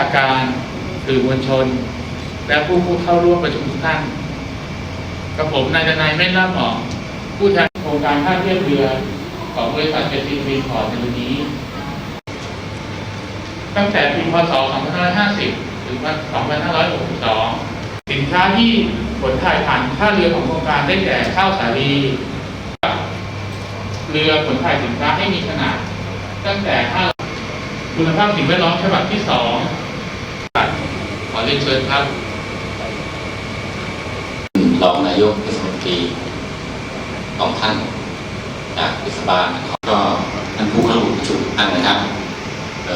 อาการสื่อมวลชน และผู้ผู้เข้าร่วมประชุมทุกท่านกับผมนายดนายไม่ล่าหมอผู้แทนโครงการท่าเทียบเรือของบริษัทเจสซี่รีพอร์ตในวันนี้ ตั้งแต่ปีพศ 2550 ถึง 2562 สินค้าที่ ขนถ่ายผ่านท่าเรือของโครงการได้แก่ข้าวสาลีเรือขนถ่ายสินค้าให้มีขนาด ตั้งแต่ห้าคุณภาพสิ่งแวดล้อมฉบับที่สองขอเรียนเชิญครับรองนายกเทศมนตรีสองท่านจากเทศบาลนะครับก็ท่านผู้เข้าร่วมประชุมท่านนะครับ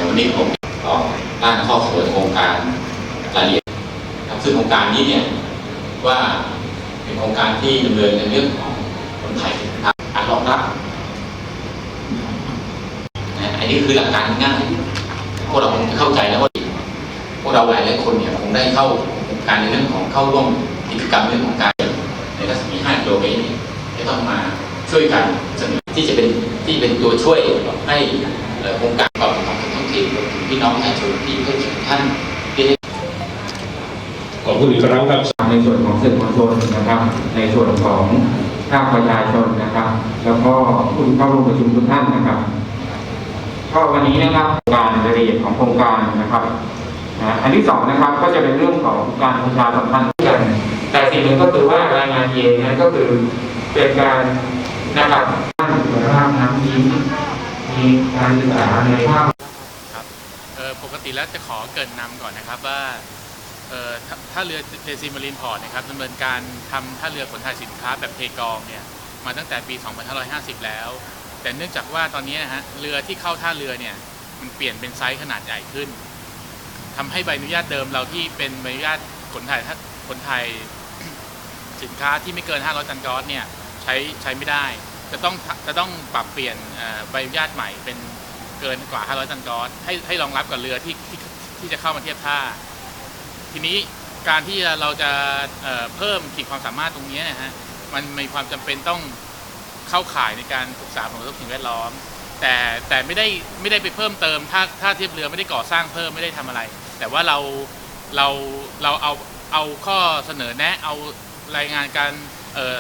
วันนี้ผมก็ร่างข้อเสนอโครงการรายละเอียดซึ่งโครงการนี้เนี่ย ว่าเป็นโครงการที่ดำเนินในเรื่องของคนไทยนะครับการรองรับนะอันนี้คือหลักการง่ายพวกเราคงจะเข้าใจแล้วว่าพวกเราหลายหลายคนเนี่ยคงได้เข้าโครงการในเรื่องของเข้าร่วมกิจกรรมเรื่องของการในรัศมี 5 กิโลเมตรเนี่ยจะต้องมาช่วยกันเสนอที่จะเป็นที่เป็นตัวช่วยให้โครงการความของท้องถิ่นรวมถึงพี่น้องประชาชนที่เพื่อนท่าน ขอบคุณอีกครั้งครับในส่วนของสื่อมวลชนนะครับ ในส่วนของภาคประชาชนนะครับ แล้วก็ผู้เข้าร่วมประชุมทุกท่านนะครับก็วันนี้นะครับการรายละเอียดของโครงการนะครับนะอันที่สองนะครับก็จะเป็นเรื่องของการประชาสัมพันธ์กัน แต่สิ่งหนึ่งก็คือว่ารายงานเองนะก็คือเป็นการนะครับด้านคุณภาพน้ำยิ้มมีการศึกษาในภาพครับเอ่อปกติแล้วจะขอเกรินนำก่อนนะครับว่าเอ่อถ้า ท่าเรือเทซีมารีนพอร์ตนะครับดำเนินการทำท่าเรือขนถ่ายสินค้าแบบเทกองเนี่ยมาตั้งแต่ปี 2550 แล้ว แต่เนื่องจากว่าตอนนี้นะฮะเรือที่เข้าท่าเรือเนี่ยมันเปลี่ยนเป็นไซส์ขนาดใหญ่ขึ้นทำให้ใบอนุญาตเดิมเราที่เป็นใบอนุญาตขนถ่ายขนถ่ายสินค้าที่ไม่เกิน 500 ตันกอสเนี่ยใช้ใช้ไม่ได้ จะต้องจะต้องปรับเปลี่ยนใบอนุญาตใหม่เป็นเกินกว่า 500 ตันกอสให้ให้รองรับกับเรือที่ที่ที่จะเข้ามาเทียบท่า ทีนี้การที่เราจะเเพิ่มขีดความสามารถตรงนี้นะฮะมันมีความจำเป็นต้องเข้าข่ายในการศึกษาผลกระทบสิ่งแวดล้อม แต่แต่ไม่ได้ไม่ได้ไปเพิ่มเติมถ้าถ้าเทียบเรือไม่ได้ก่อสร้างเพิ่มไม่ได้ทำอะไร แต่ว่าเราเราเราเอาเอาข้อเสนอแนะเอารายงานการเอ่อ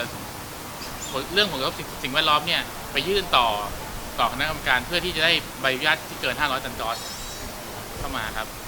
เรื่องผลกระทบสิ่งสิ่งแวดล้อมเนี่ยไปยื่นต่อต่อคณะกรรมการเพื่อที่จะได้ใบอนุญาตที่เกิน 500 ตันกอเข้ามาครับ